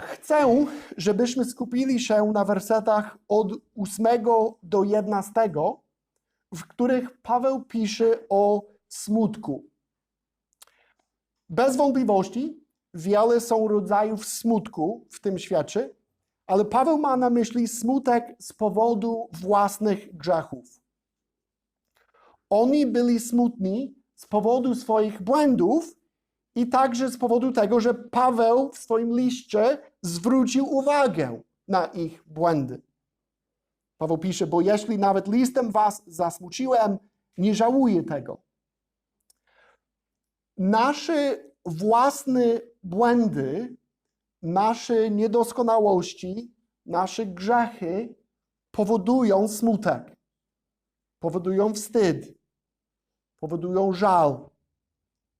Chcę, żebyśmy skupili się na wersetach od 8 do 11, w których Paweł pisze o smutku. Bez wątpliwości wiele są rodzajów smutku w tym świecie, ale Paweł ma na myśli smutek z powodu własnych grzechów. Oni byli smutni z powodu swoich błędów i także z powodu tego, że Paweł w swoim liście zwrócił uwagę na ich błędy. Paweł pisze, bo jeśli nawet listem was zasmuciłem, nie żałuję tego. Nasze własne błędy, nasze niedoskonałości, nasze grzechy powodują smutek, powodują wstyd, powodują żal.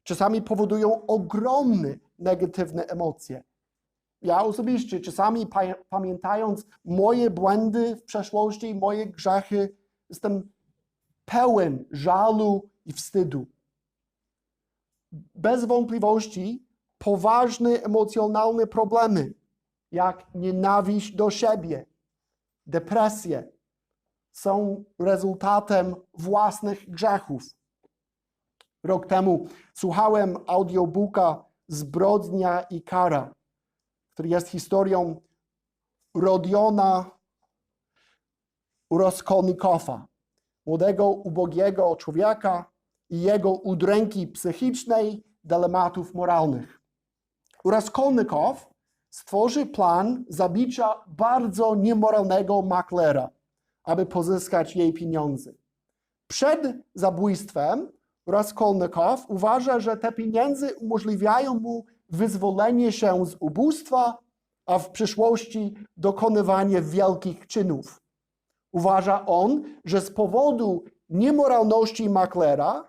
Czasami powodują ogromne negatywne emocje. Ja osobiście czasami pa- pamiętając moje błędy w przeszłości, moje grzechy, jestem pełen żalu i wstydu. Bez wątpliwości poważne emocjonalne problemy, jak nienawiść do siebie, depresje, są rezultatem własnych grzechów. Rok temu słuchałem audiobooka Zbrodnia i kara, który jest historią Rodiona Raskolnikowa, młodego, ubogiego człowieka i jego udręki psychicznej, dylematów moralnych. Raskolnikow stworzy plan zabicia bardzo niemoralnego maklera, aby pozyskać jej pieniądze. Przed zabójstwem Raskolnikow uważa, że te pieniądze umożliwiają mu wyzwolenie się z ubóstwa, a w przyszłości dokonywanie wielkich czynów. Uważa on, że z powodu niemoralności maklera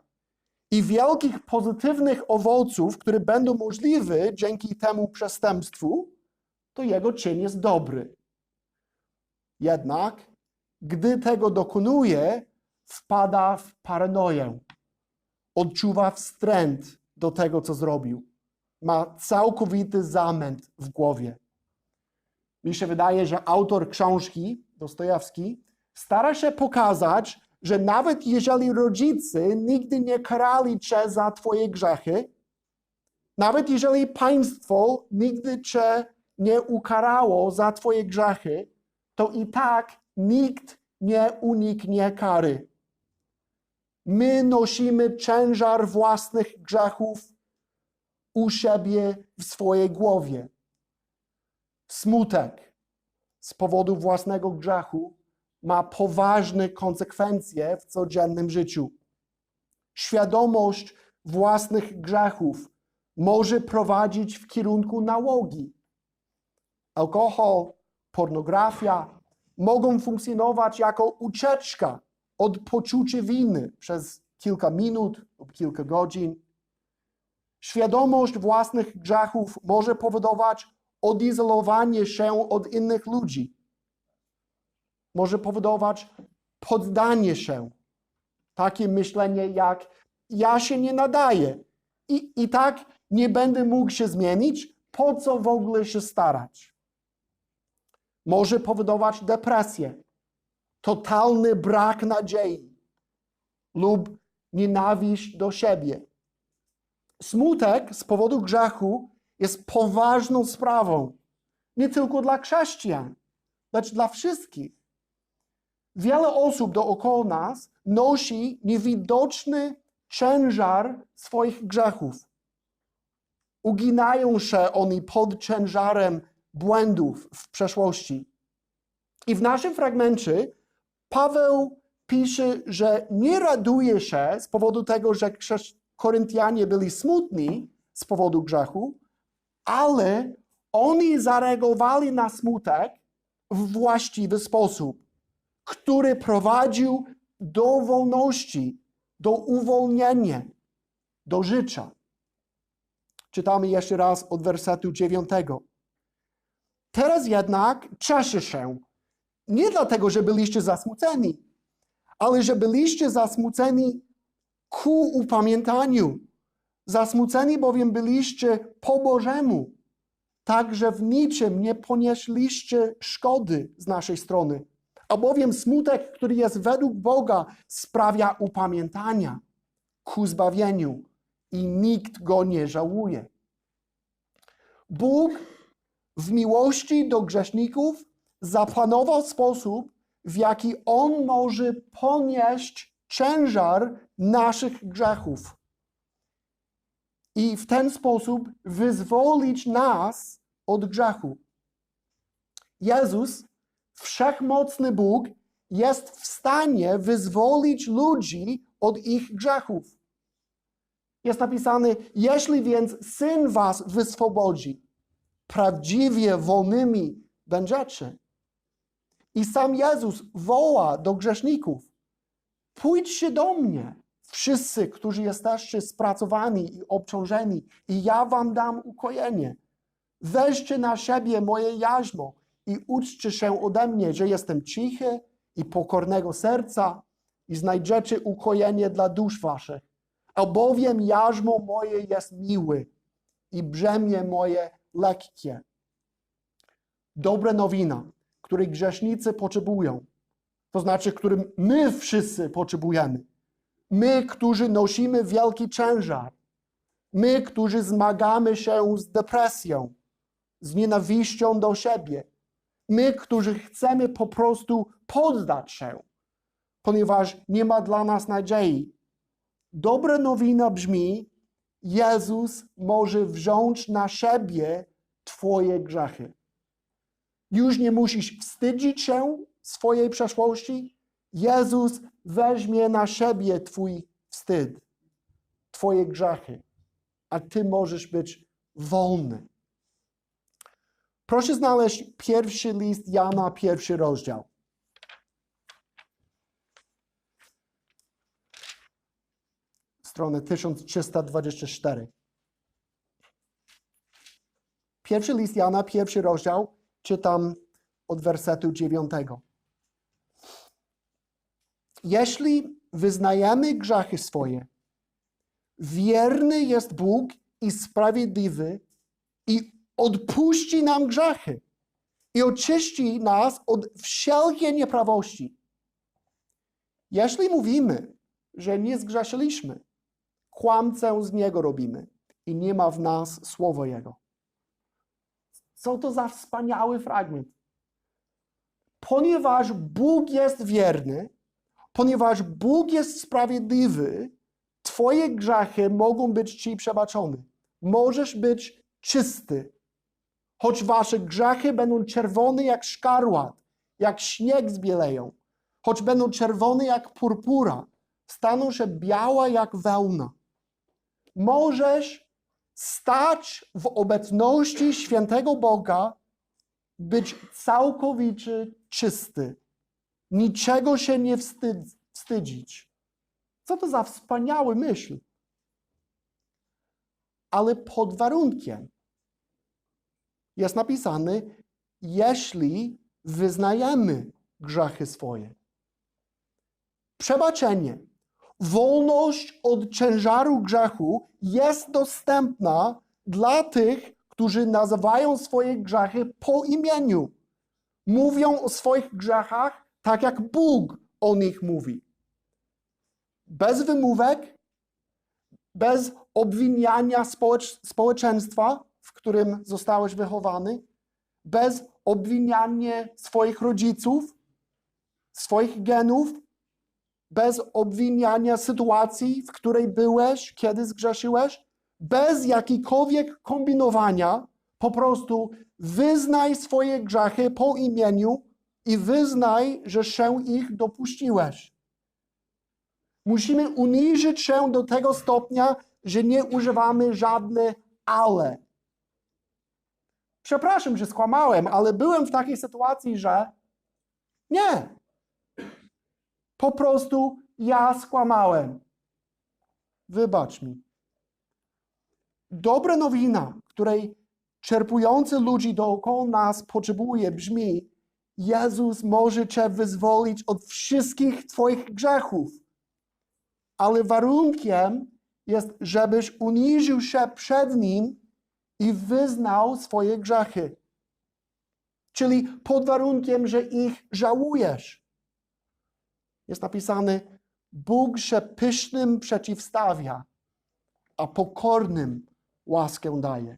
i wielkich pozytywnych owoców, które będą możliwe dzięki temu przestępstwu, to jego czyn jest dobry. Jednak, gdy tego dokonuje, wpada w paranoję. Odczuwa wstręt do tego, co zrobił. Ma całkowity zamęt w głowie. Mi się wydaje, że autor książki, Dostojewski, stara się pokazać, że nawet jeżeli rodzice nigdy nie karali cię za twoje grzechy, nawet jeżeli państwo nigdy cię nie ukarało za twoje grzechy, to i tak nikt nie uniknie kary. My nosimy ciężar własnych grzechów u siebie w swojej głowie. Smutek z powodu własnego grzechu ma poważne konsekwencje w codziennym życiu. Świadomość własnych grzechów może prowadzić w kierunku nałogi. Alkohol, pornografia mogą funkcjonować jako ucieczka od poczucia winy przez kilka minut lub kilka godzin. Świadomość własnych grzechów może powodować odizolowanie się od innych ludzi. Może powodować poddanie się. Takie myślenie jak ja się nie nadaję i, i tak nie będę mógł się zmienić, po co w ogóle się starać. Może powodować depresję, totalny brak nadziei lub nienawiść do siebie. Smutek z powodu grzechu jest poważną sprawą, nie tylko dla chrześcijan, lecz dla wszystkich. Wiele osób dookoła nas nosi niewidoczny ciężar swoich grzechów. Uginają się oni pod ciężarem błędów w przeszłości. I w naszym fragmencie Paweł pisze, że nie raduje się z powodu tego, że Koryntianie byli smutni z powodu grzechu, ale oni zareagowali na smutek w właściwy sposób, który prowadził do wolności, do uwolnienia, do życia. Czytamy jeszcze raz od wersetu dziewiątego. Teraz jednak cieszę się, nie dlatego, że byliście zasmuceni, ale że byliście zasmuceni ku upamiętaniu. Zasmuceni bowiem byliście po Bożemu, także w niczym nie ponieśliście szkody z naszej strony. Albowiem smutek, który jest według Boga, sprawia upamiętania ku zbawieniu i nikt go nie żałuje. Bóg w miłości do grzeszników zaplanował sposób, w jaki On może ponieść ciężar naszych grzechów i w ten sposób wyzwolić nas od grzechu. Jezus, wszechmocny Bóg, jest w stanie wyzwolić ludzi od ich grzechów. Jest napisane: Jeśli więc syn was wyswobodzi, prawdziwie wolnymi będziecie. I sam Jezus woła do grzeszników: Pójdźcie do mnie, wszyscy, którzy jesteście spracowani i obciążeni, i ja wam dam ukojenie. Weźcie na siebie moje jarzmo i uczcie się ode mnie, że jestem cichy i pokornego serca i znajdziecie ukojenie dla dusz waszych. Albowiem jarzmo moje jest miły i brzemię moje lekkie. Dobra nowina, której grzesznicy potrzebują, to znaczy, którym my wszyscy potrzebujemy. My, którzy nosimy wielki ciężar. My, którzy zmagamy się z depresją, z nienawiścią do siebie. My, którzy chcemy po prostu poddać się, ponieważ nie ma dla nas nadziei. Dobra nowina brzmi: Jezus może wziąć na siebie Twoje grzechy. Już nie musisz wstydzić się swojej przeszłości. Jezus weźmie na siebie Twój wstyd, Twoje grzechy, a Ty możesz być wolny. Proszę znaleźć pierwszy list Jana, pierwszy rozdział. Stronę 1324. Pierwszy list Jana, pierwszy rozdział, czytam od wersetu dziewiątego. Jeśli wyznajemy grzechy swoje, wierny jest Bóg i sprawiedliwy i odpuści nam grzechy i oczyści nas od wszelkiej nieprawości. Jeśli mówimy, że nie zgrzeszyliśmy, kłamcę z niego robimy i nie ma w nas słowa jego. Co to za wspaniały fragment. Ponieważ Bóg jest wierny, ponieważ Bóg jest sprawiedliwy, Twoje grzechy mogą być Ci przebaczone. Możesz być czysty. Choć Wasze grzechy będą czerwone jak szkarłat, jak śnieg zbieleją, choć będą czerwone jak purpura, staną się białe jak wełna. Możesz stać w obecności świętego Boga, być całkowicie czysty niczego się nie wstyd, wstydzić. Co to za wspaniały myśl. Ale pod warunkiem jest napisane, jeśli wyznajemy grzechy swoje. Przebaczenie, wolność od ciężaru grzechu jest dostępna dla tych, którzy nazywają swoje grzechy po imieniu. Mówią o swoich grzechach tak jak Bóg o nich mówi. Bez wymówek, bez obwiniania społecz społeczeństwa, w którym zostałeś wychowany, bez obwiniania swoich rodziców, swoich genów, bez obwiniania sytuacji, w której byłeś, kiedy zgrzeszyłeś, bez jakikolwiek kombinowania, po prostu wyznaj swoje grzechy po imieniu i wyznaj, że się ich dopuściłeś. Musimy uniżyć się do tego stopnia, że nie używamy żadne ale. Przepraszam, że skłamałem, ale byłem w takiej sytuacji, że nie. Po prostu ja skłamałem. Wybacz mi. Dobra nowina, której czerpujący ludzi dookoła nas potrzebuje, brzmi: Jezus może Cię wyzwolić od wszystkich Twoich grzechów. Ale warunkiem jest, żebyś uniżył się przed Nim i wyznał swoje grzechy. Czyli pod warunkiem, że ich żałujesz. Jest napisane, Bóg się pysznym przeciwstawia, a pokornym łaskę daje.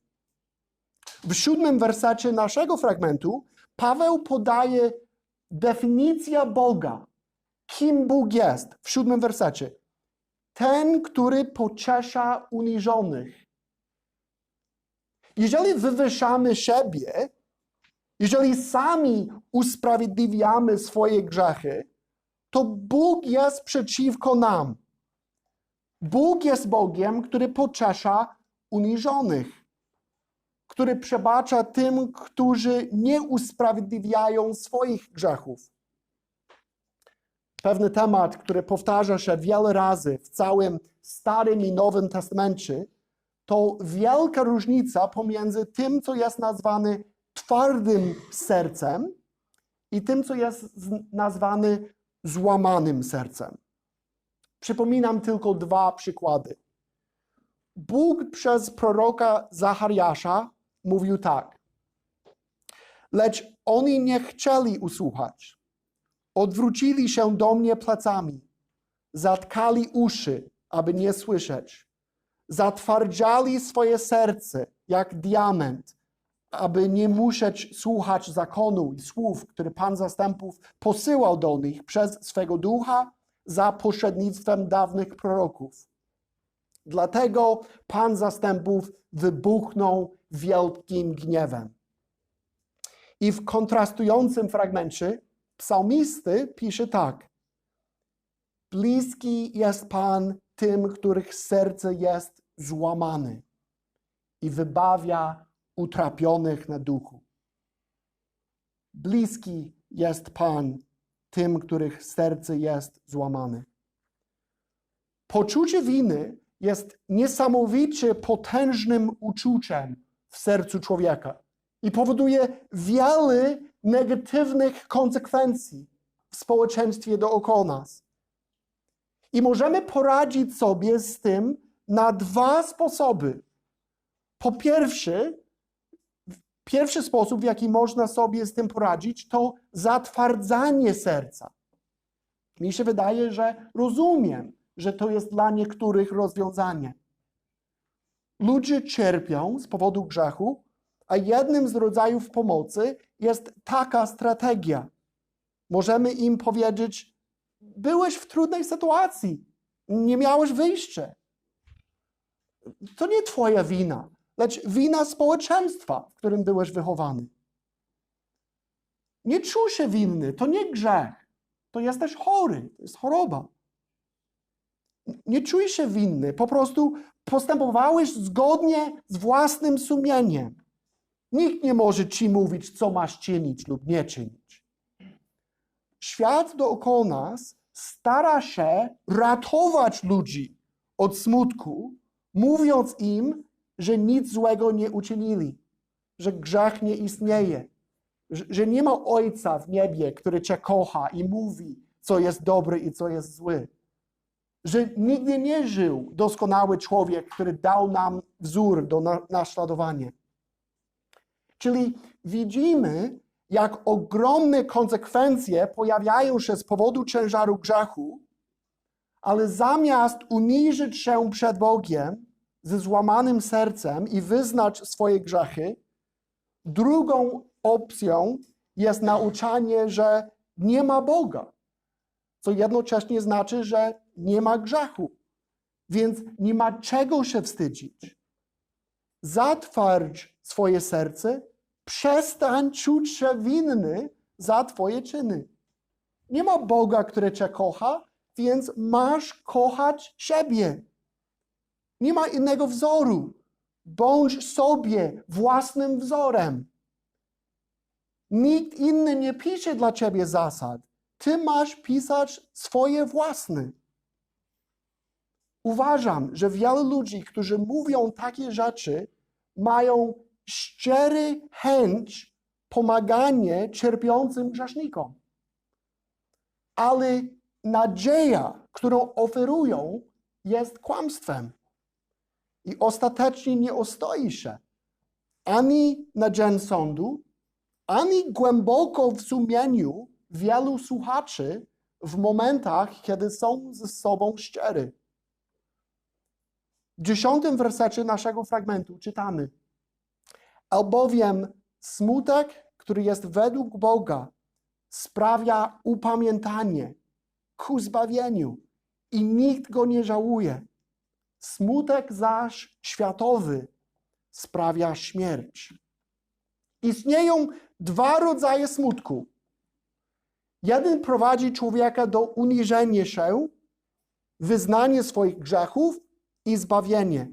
W siódmym wersecie naszego fragmentu Paweł podaje definicję Boga. Kim Bóg jest? W siódmym wersecie. Ten, który pociesza uniżonych. Jeżeli wywyższamy siebie, jeżeli sami usprawiedliwiamy swoje grzechy, to Bóg jest przeciwko nam. Bóg jest Bogiem, który pociesza uniżonych, który przebacza tym, którzy nie usprawiedliwiają swoich grzechów. Pewny temat, który powtarza się wiele razy w całym Starym i Nowym Testamencie, to wielka różnica pomiędzy tym, co jest nazwane twardym sercem i tym, co jest nazwane złamanym sercem. Przypominam tylko dwa przykłady. Bóg przez proroka Zachariasza mówił tak. Lecz oni nie chcieli usłuchać. Odwrócili się do mnie plecami. Zatkali uszy, aby nie słyszeć. Zatwardziali swoje serce jak diament, aby nie musieć słuchać zakonu i słów, które Pan zastępów posyłał do nich przez swego ducha za pośrednictwem dawnych proroków. Dlatego Pan zastępów wybuchnął wielkim gniewem. I w kontrastującym fragmencie psalmisty pisze tak. Bliski jest Pan tym, których serce jest złamane i wybawia utrapionych na duchu. Bliski jest Pan tym, których serce jest złamane. Poczucie winy jest niesamowicie potężnym uczuciem w sercu człowieka i powoduje wiele negatywnych konsekwencji w społeczeństwie dookoła nas. I możemy poradzić sobie z tym na dwa sposoby. Po pierwsze, pierwszy sposób, w jaki można sobie z tym poradzić, to zatwardzanie serca. Mi się wydaje, że rozumiem, że to jest dla niektórych rozwiązanie. Ludzie cierpią z powodu grzechu, a jednym z rodzajów pomocy jest taka strategia. Możemy im powiedzieć: Byłeś w trudnej sytuacji, nie miałeś wyjścia. To nie Twoja wina, lecz wina społeczeństwa, w którym byłeś wychowany. Nie czuj się winny, to nie grzech, to jesteś chory, to jest choroba. Nie czuj się winny, po prostu postępowałeś zgodnie z własnym sumieniem. Nikt nie może ci mówić, co masz czynić lub nie czynić. Świat dookoła nas stara się ratować ludzi od smutku, mówiąc im, że nic złego nie uczynili, że grzech nie istnieje, że, nie ma Ojca w niebie, który cię kocha i mówi, co jest dobre i co jest złe. Że nigdy nie żył doskonały człowiek, który dał nam wzór do na, naśladowania. Czyli widzimy, jak ogromne konsekwencje pojawiają się z powodu ciężaru grzechu, ale zamiast uniżyć się przed Bogiem ze złamanym sercem i wyznać swoje grzechy, drugą opcją jest nauczanie, że nie ma Boga, co jednocześnie znaczy, że nie ma grzechu, więc nie ma czego się wstydzić. Zatwardź swoje serce, przestań czuć się winny za Twoje czyny. Nie ma Boga, który Cię kocha, więc masz kochać siebie. Nie ma innego wzoru. Bądź sobie własnym wzorem. Nikt inny nie pisze dla ciebie zasad. Ty masz pisać swoje własne. Uważam, że wielu ludzi, którzy mówią takie rzeczy, mają szczery chęć pomagania cierpiącym grzesznikom. Ale nadzieja, którą oferują, jest kłamstwem. I ostatecznie nie ostoi się, ani na dzień sądu, ani głęboko w sumieniu wielu słuchaczy w momentach, kiedy są ze sobą szczery. W dziesiątym wersecie naszego fragmentu czytamy: Albowiem smutek, który jest według Boga, sprawia upamiętanie ku zbawieniu i nikt go nie żałuje. Smutek zaś światowy sprawia śmierć. Istnieją dwa rodzaje smutku. Jeden prowadzi człowieka do uniżenia się, wyznanie swoich grzechów i zbawienie,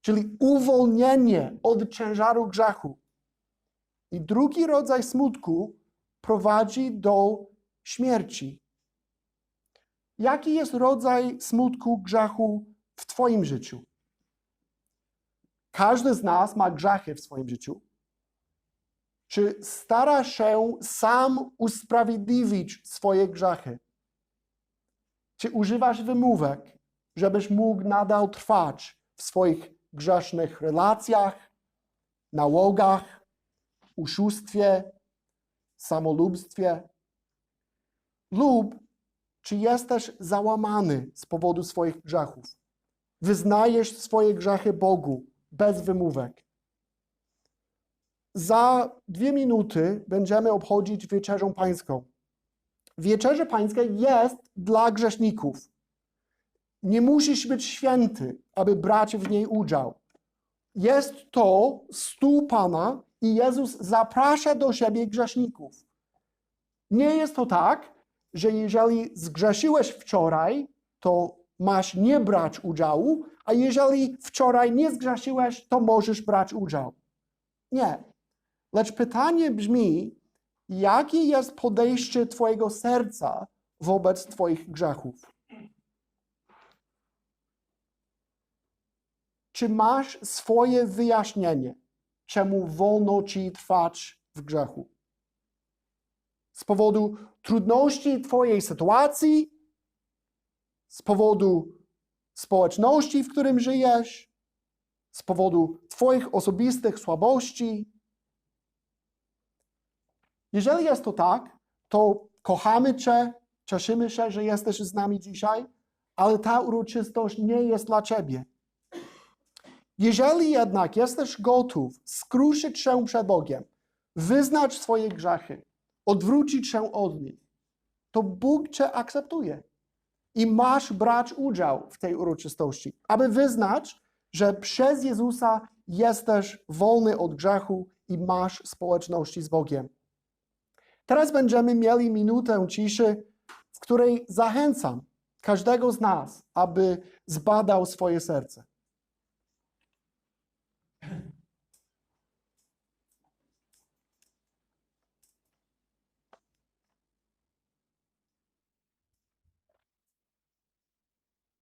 czyli uwolnienie od ciężaru grzechu. I drugi rodzaj smutku prowadzi do śmierci. Jaki jest rodzaj smutku, grzechu w Twoim życiu? Każdy z nas ma grzechy w swoim życiu. Czy stara się sam usprawiedliwić swoje grzechy? Czy używasz wymówek, żebyś mógł nadal trwać w swoich grzesznych relacjach, nałogach, oszustwie, samolubstwie? Lub czy jesteś załamany z powodu swoich grzechów? Wyznajesz swoje grzechy Bogu bez wymówek. Za dwie minuty będziemy obchodzić wieczerzą pańską. Wieczerza pańska jest dla grzeszników. Nie musisz być święty, aby brać w niej udział. Jest to stół Pana i Jezus zaprasza do siebie grzeszników. Nie jest to tak, że jeżeli zgrzeszyłeś wczoraj, to masz nie brać udziału, a jeżeli wczoraj nie zgrzeszyłeś, to możesz brać udział. Nie. Lecz pytanie brzmi, jakie jest podejście Twojego serca wobec Twoich grzechów? Czy masz swoje wyjaśnienie, czemu wolno Ci trwać w grzechu? Z powodu trudności Twojej sytuacji, z powodu społeczności, w którym żyjesz, z powodu Twoich osobistych słabości. Jeżeli jest to tak, to kochamy Cię, cieszymy się, że jesteś z nami dzisiaj, ale ta uroczystość nie jest dla Ciebie. Jeżeli jednak jesteś gotów skruszyć się przed Bogiem, wyznać swoje grzechy, odwrócić się od nich, to Bóg Cię akceptuje i masz brać udział w tej uroczystości, aby wyznać, że przez Jezusa jesteś wolny od grzechu i masz społeczności z Bogiem. Teraz będziemy mieli minutę ciszy, w której zachęcam każdego z nas, aby zbadał swoje serce.